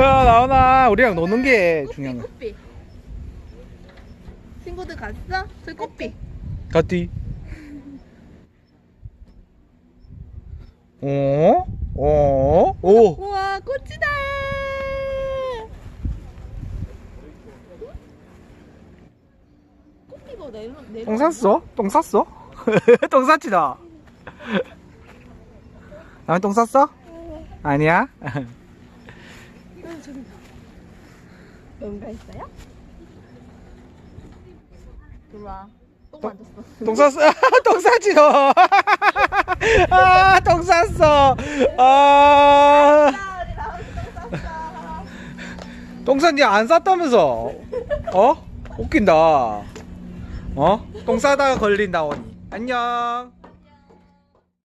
나오나 나오나 우리랑 노는 게 중요한 거야 꽃비. 친구들 갔어? 저 꽃비. 가띠 어? 어? 오 우와 꽃이다. 꽃비가 내려 내려. 똥 쌌어? 똥 쌌어? 똥 쌌지 너? 나는 똥 쌌어? 아니야? 뭔가 있어요? 들어와. 똥 만졌어. 똥 쌌어? 똥 쌌지 너? 아, 똥 쌌어. 아, 우리 나오지 똥 쌌어. 똥 쌌니 안 쌌다면서? 어? 웃긴다. 어? 똥 싸다가 걸린다 오니. 안녕.